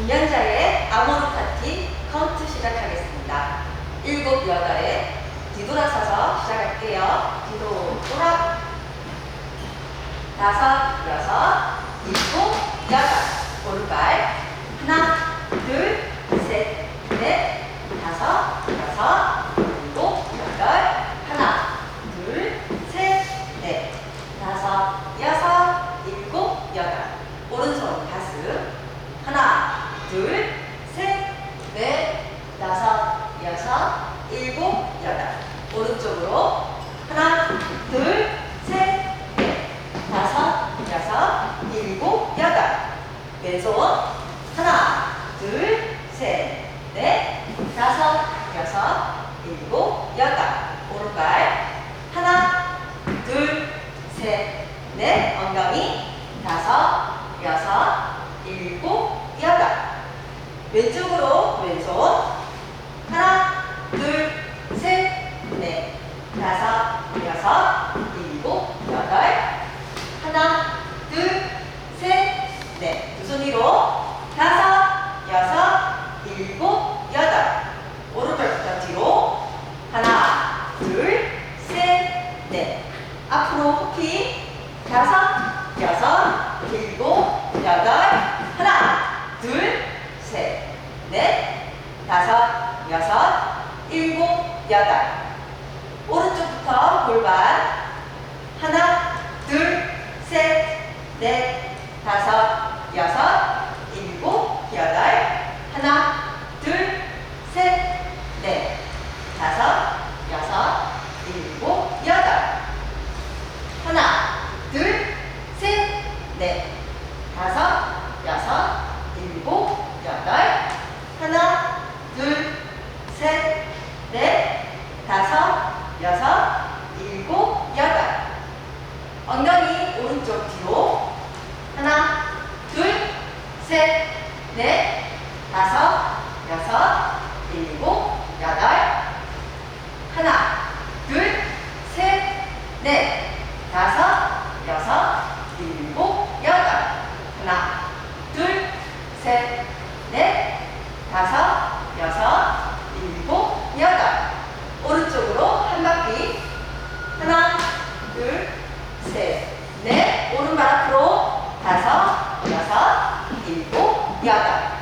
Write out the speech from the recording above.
김연자의 아모르 파티 카운트 시작하겠습니다. 일곱, 여덟에 뒤돌아서서 시작할게요. 뒤로 돌아. 다섯, 여섯, 일곱, 여덟. 오른발. 하나, 둘, 셋, 넷, 다섯, 여섯, 일곱, 여덟. 하나, 둘, 셋, 넷, 다섯, 여섯, 일곱, 여덟. 오른손 가슴. 하나, 둘, 셋, 넷, 다섯, 여섯, 일곱, 여덟. 오른쪽으로. 하나, 둘, 셋, 넷, 다섯, 여섯, 일곱, 여덟. 왼손. 하나, 둘, 셋, 넷, 다섯, 여섯, 일곱, 여덟. 오른발. 하나, 둘, 셋, 넷. 엉덩이. 다섯, 여섯, 일곱, 여덟. 왼쪽으로 왼손. 하나, 앞으로 호흡 다섯, 여섯, 일곱, 여덟, 하나, 둘, 셋, 넷, 다섯, 여섯, 일곱, 여덟. 오른쪽부터 골반. 하나, 둘, 셋, 넷, 다섯, 여섯, 여섯, 일곱, 여덟. 엉덩이 오른쪽 뒤로. 하나, 둘, 셋, 넷, 다섯, 여섯, 일곱, 여덟. 하나, 둘, 셋, 넷, 다섯, 여섯, 일곱, 여덟. 하나, 둘, 셋, 넷, 다섯, E a